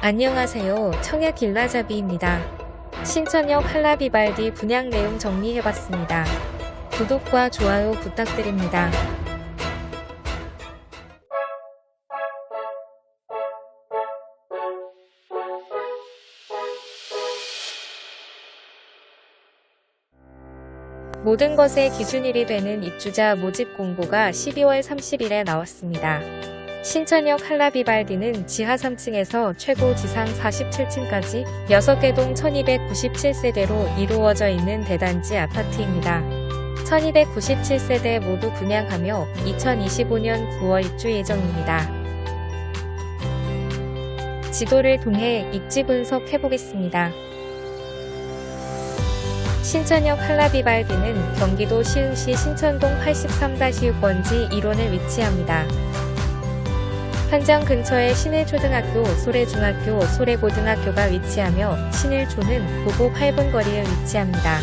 안녕하세요. 청약 길라잡이입니다. 신천역 한라비발디 분양 내용 정리해봤습니다. 구독과 좋아요 부탁드립니다. 모든 것의 기준일이 되는 입주자 모집 공고가 12월 30일에 나왔습니다. 신천역 한라비발디는 지하 3층에서 최고 지상 47층까지 6개 동 1297세대로 이루어져 있는 대단지 아파트입니다. 1297세대 모두 분양하며 2025년 9월 입주 예정입니다. 지도를 통해 입지 분석해보겠습니다. 신천역 한라비발디는 경기도 시흥시 신천동 83-6번지 1원에 위치합니다. 현장 근처에 신일초등학교, 소래중학교, 소래고등학교가 위치하며 신일초는 도보 8분 거리에 위치합니다.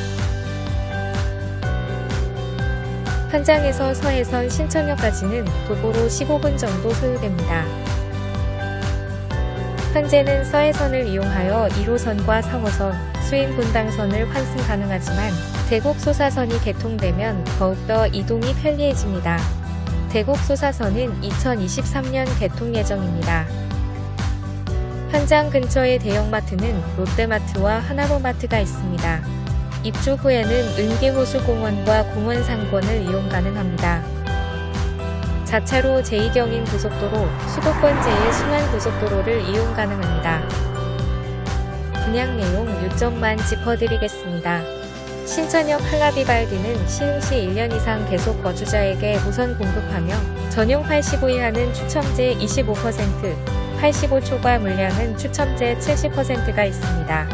현장에서 서해선 신천역까지는 도보로 15분 정도 소요됩니다. 현재는 서해선을 이용하여 1호선과 4호선, 수인분당선을 환승 가능하지만 대곡 소사선이 개통되면 더욱더 이동이 편리해집니다. 대곡 소사선은 2023년 개통 예정입니다. 현장 근처의 대형마트는 롯데마트와 하나로마트가 있습니다. 입주 후에는 은계호수공원과 공원 상권을 이용 가능합니다. 자차로 제2경인 고속도로, 수도권 제1순환 고속도로를 이용 가능합니다. 분양 내용 요점만 짚어드리겠습니다. 신천역 한라비발디는 시흥시 1년 이상 계속 거주자에게 우선 공급하며 전용 85 이하는 추첨제 25%, 85 초과 물량은 추첨제 70%가 있습니다.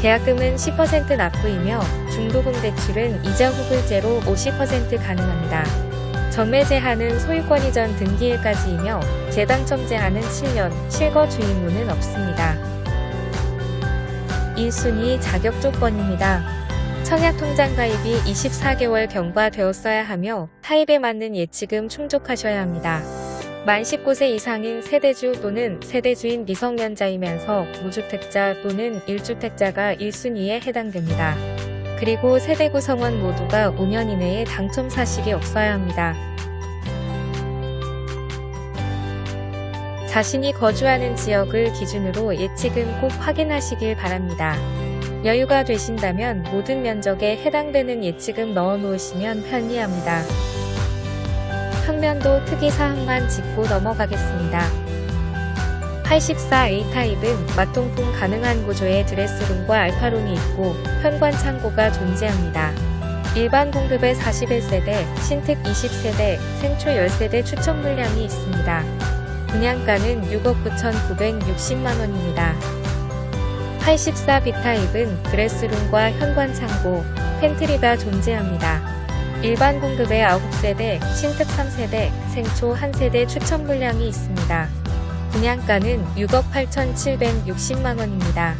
계약금은 10% 납부이며 중도금 대출은 이자 후불제로 50% 가능합니다. 전매 제한은 소유권 이전 등기일까지이며 재당첨 제한은 7년, 실거 주의무는 없습니다. 1순위 자격 조건입니다. 청약 통장 가입이 24개월 경과되었어야 하며 타입에 맞는 예치금 충족하셔야 합니다. 만 19세 이상인 세대주 또는 세대주인 미성년자이면서 무주택자 또는 1주택자가 1순위에 해당됩니다. 그리고 세대 구성원 모두가 5년 이내에 당첨 사실이 없어야 합니다. 자신이 거주하는 지역을 기준으로 예치금 꼭 확인하시길 바랍니다. 여유가 되신다면 모든 면적에 해당되는 예치금 넣어 놓으시면 편리합니다. 평면도 특이사항만 짚고 넘어가겠습니다. 84A 타입은 맞통풍 가능한 구조의 드레스룸과 알파룸이 있고 현관 창고가 존재합니다. 일반 공급의 41세대, 신특 20세대, 생초 10세대 추천 물량이 있습니다. 분양가는 6억 9,960만원입니다. 84B 타입은 드레스룸과 현관 창고, 팬트리가 존재합니다. 일반 공급의 9세대, 신특 3세대, 생초 1세대 추천 물량이 있습니다. 분양가는 6억 8,760만원입니다.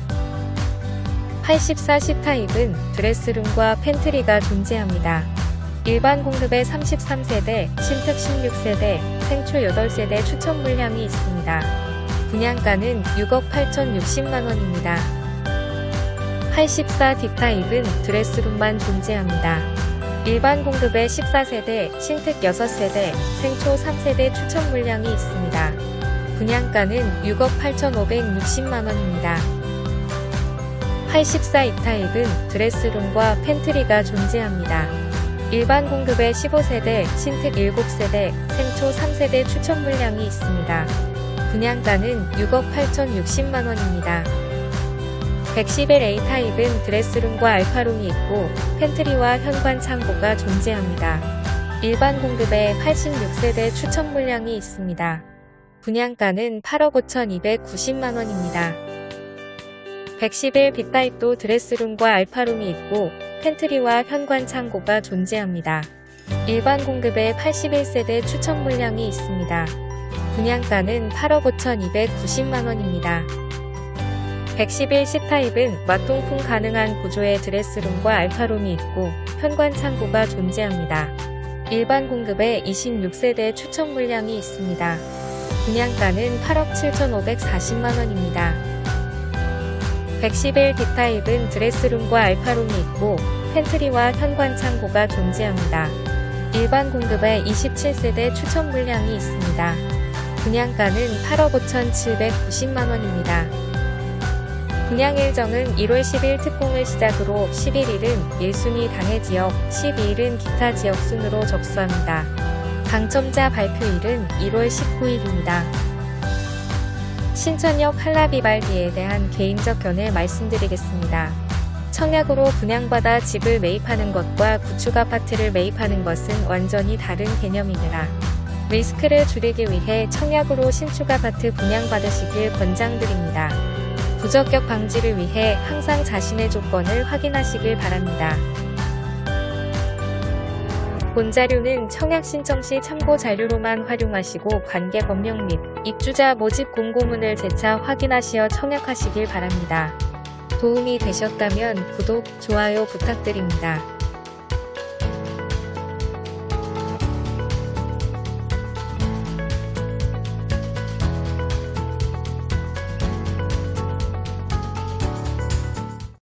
84C 타입은 드레스룸과 팬트리가 존재합니다. 일반 공급의 33세대, 신특 16세대, 생초 8세대 추천 물량이 있습니다. 분양가는 6억 8,060만원입니다. 84D 타입은 드레스룸만 존재합니다. 일반 공급의 14세대, 신특 6세대, 생초 3세대 추천 물량이 있습니다. 분양가는 6억 8,560만원입니다. 84 이타입은 드레스룸과 팬트리가 존재합니다. 일반 공급의 15세대, 신특 7세대, 생초 3세대 추천 물량이 있습니다. 분양가는 6억 8,060만원입니다. 111A 타입은 드레스룸과 알파룸이 있고 팬트리와 현관 창고가 존재합니다. 일반 공급의 86세대 추천 물량이 있습니다. 분양가는 8억 5,290만원입니다. 111 B타입도 드레스룸과 알파룸이 있고 팬트리와 현관 창고가 존재합니다. 일반 공급의 81세대 추천 물량이 있습니다. 분양가는 8억 5,290만원입니다. 111 C타입은 맞동풍 가능한 구조의 드레스룸과 알파룸이 있고 현관 창고가 존재합니다. 일반 공급의 26세대 추천 물량이 있습니다. 분양가는 8억 7,540만원입니다. 111 D타입은 드레스룸과 알파룸이 있고 팬트리와 현관 창고가 존재합니다. 일반 공급에 27세대 추천 물량이 있습니다. 분양가는 8억 5,790만원입니다. 분양 일정은 1월 10일 특공을 시작으로 11일은 1순위 당해 지역, 12일은 기타 지역 순으로 접수합니다. 당첨자 발표일은 1월 19일입니다. 신천역 한라비발디에 대한 개인적 견해 말씀드리겠습니다. 청약으로 분양받아 집을 매입하는 것과 구축 아파트를 매입하는 것은 완전히 다른 개념입니다. 리스크를 줄이기 위해 청약으로 신축 아파트 분양받으시길 권장드립니다. 부적격 방지를 위해 항상 자신의 조건을 확인하시길 바랍니다. 본 자료는 청약 신청 시 참고 자료로만 활용하시고 관계 법령 및 입주자 모집 공고문을 재차 확인하시어 청약하시길 바랍니다. 도움이 되셨다면 구독, 좋아요 부탁드립니다.